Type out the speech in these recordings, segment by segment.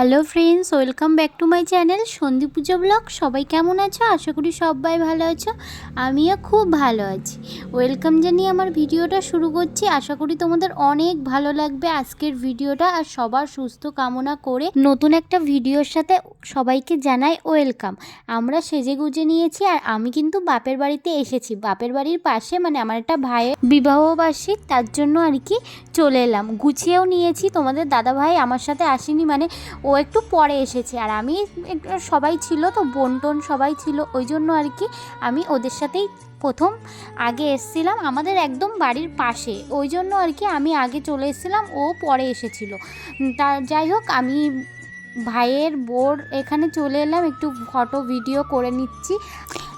Hello friends, welcome back to my channel Sandhi Pujo blog. সবাই কেমন আছো? আশা করি সবাই ভালো আছো। আমিও খুব ভালো আছি। ওয়েলকাম জানিয়ে আমার ভিডিওটা শুরু করছি। আশা করি তোমাদের অনেক ভালো লাগবে আজকের ভিডিওটা। আর সবার সুস্থ কামনা করে নতুন একটা ভিডিওর সাথে সবাইকে জানাই ওয়েলকাম। আমরা সেজে গুজে নিয়েছি আর আমি কিন্তু বাপের বাড়িতে এসেছি। বাপের বাড়ির পাশে মানে আমার একটা ভাইয়ের বিবাহবার্ষিক তার জন্য আর কি চলে এলাম। গুছিয়েও নিয়েছি। তোমাদের দাদা ভাই আমার সাথে আসেনি মানে ও একটু পরে এসেছে আর আমি সবাই ছিল তো বোন টোন সবাই ছিল, ওই জন্য আর কি আমি ওদের সাথেই প্রথম আগে এসছিলাম, আমাদের একদম বাড়ির পাশে। ওই জন্য আর কি আমি আগে চলে এসেছিলাম, ও পরে এসেছিল। তা যাই হোক, আমি ভাইয়ের বোর এখানে চলে এলাম, একটু ফটো, ভিডিও করে নিচ্ছি।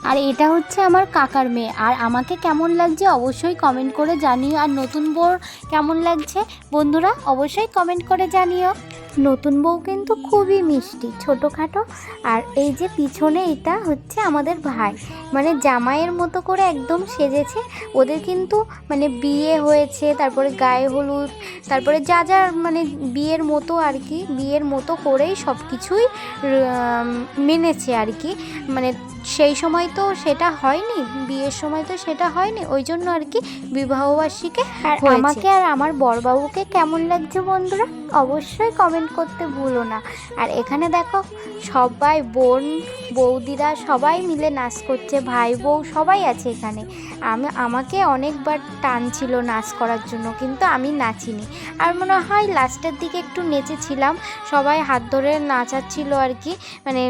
আর এটা হচ্ছে আমার কাকার মেয়ে। আর আমাকে কেমন লাগছে অবশ্যই কমেন্ট করে জানিও। আর নতুন বোর কেমন লাগছে বন্ধুরা, অবশ্যই কমেন্ট করে জানিও। নতুন বউ কিন্তু খুবই মিষ্টি ছোটোখাটো। আর এই যে পিছনে এটা হচ্ছে আমাদের ভাই। মানে জামাইয়ের মতো করে একদম সেজেছে। ওদের কিন্তু মানে বিয়ে হয়েছে তারপরে গায়ে হলুদ তারপরে যা যা মানে বিয়ের মতো আর কি বিয়ের মতো করেই সব কিছুই মেনেছে আর কি। মানে সেই সময় তো সেটা হয়নি বিয়ের সময় তো সেটা হয়নি ওই জন্য আর কি বিবাহবার্ষিকে আর আমাকে আর আমার বরবাবুকে কেমন লাগছে বন্ধুরা? অবশ্যই কমেন্ট করতে ভুলো না। আর এখানে দেখো, সবাই বোন, বৌদিরা সবাই মিলে নাচ করছে ভাই বউ সবাই আছে এখানে। আমি, আমাকে অনেকবার টানছিল নাচ করার জন্য, কিন্তু আমি নাচিনি। আর মনে হয় লাস্টের দিকে একটু নেচেছিলাম, সবাই হাত ধরে নাচাচ্ছিল আর কি মানে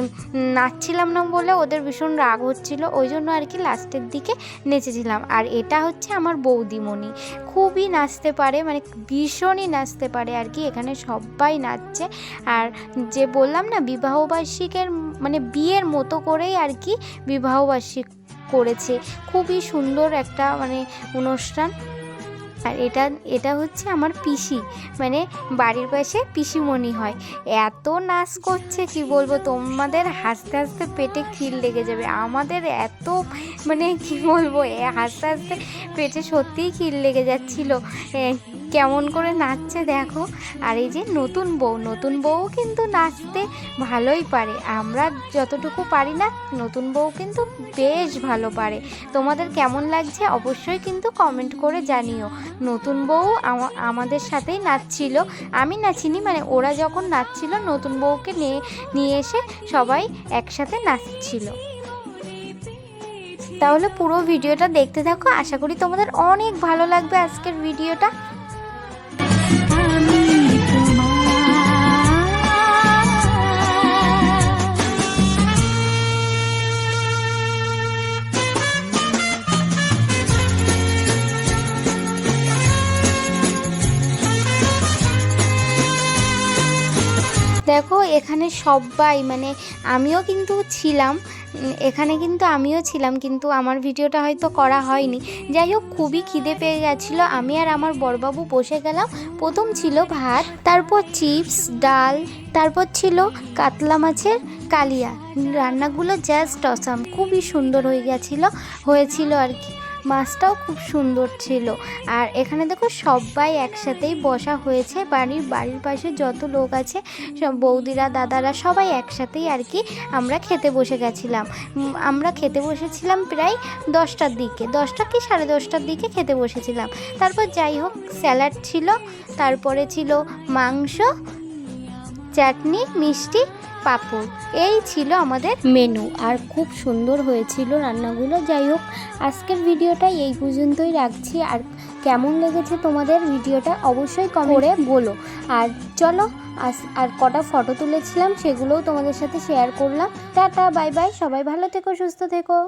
নাচছিলাম না বলে ওদের ভীষণ রাগ হচ্ছিল, ওই জন্য আর কি লাস্টের দিকে নেচেছিলাম। আর এটা হচ্ছে আমার বৌদিমণি। খুবই নাচতে পারে মানে ভীষণই নাচতে পারে আর কি, এখানে সবাই নাচছে আর যে বললাম না, বিবাহবার্ষিকের মানে বিয়ের মতো করেই আর কি বিবাহবার্ষিক করেছে। খুবই সুন্দর একটা মানে অনুষ্ঠান। আর এটা এটা হচ্ছে আমার পিসি। মানে বাড়ির পাশে পিসিমণি হয়। এত নাচ করছে, কি বলব? তোমাদের হাসতে হাসতে পেটে খিল লেগে যাবে। আমাদের এত মানে কি বলব? হাসতে হাসতে পেটে সত্যিই খিল লেগে যাচ্ছিল। কেমন করে নাচছে দেখো। আর এই যে নতুন বউ নতুন বউ কিন্তু নাচতে ভালোই পারে। আমরা যতটুকু পারি না, নতুন বউ কিন্তু বেশ ভালো পারে। তোমাদের কেমন লাগছে অবশ্যই কিন্তু কমেন্ট করে জানিও। নতুন বউ আমা- আমাদের সাথেই নাচছিল। আমি নাচিনি মানে ওরা যখন নাচছিল, নতুন বউকে নিয়ে নিয়ে এসে সবাই একসাথে নাচছিল। তাহলে পুরো ভিডিওটা দেখতে থাকো। আশা করি তোমাদের অনেক ভালো লাগবে আজকের ভিডিওটা। দেখো, এখানে সবাই মানে আমিও কিন্তু ছিলাম, এখানে কিন্তু আমিও ছিলাম, কিন্তু আমার ভিডিওটা হয়তো করা হয়নি। যাই হোক, খুবই খিদে পেয়ে গেছিল, আমি আর আমার বড়বাবু বসে গেলাম, প্রথম ছিল ভাত, তারপর চিপস, ডাল, তারপর ছিল কাতলা মাছের কালিয়া। রান্নাগুলো জাস্ট অসাম খুবই সুন্দর হয়ে গেছিল, হয়েছিল আর কি। মাছটাও খুব সুন্দর ছিল। আর এখানে দেখো সবাই একসাথেই বসা হয়েছে। বাড়ির বাড়ির পাশে যত লোক আছে, সব বৌদিরা, দাদারা সবাই একসাথেই আর কি আমরা খেতে বসে গেছিলাম। আমরা খেতে বসেছিলাম প্রায় দশটার দিকে। দশটা কি সাড়ে দশটার দিকে খেতে বসেছিলাম। তারপর যাই হোক, স্যালাড ছিল, তারপরে ছিল মাংস, চাটনি, মিষ্টি পাঁপড়। এই ছিল আমাদের মেনু আর খুব সুন্দর হয়েছিল রান্নাগুলো। যাই হোক, আজকের ভিডিওটা এই পর্যন্তই রাখছি। আর কেমন লেগেছে তোমাদের ভিডিওটা অবশ্যই করে বলো। আর চলো আর কটা ফটো তুলেছিলাম সেগুলোও তোমাদের সাথে শেয়ার করলাম। টাটা বাই বাই সবাই ভালো থেকো, সুস্থ থেকো।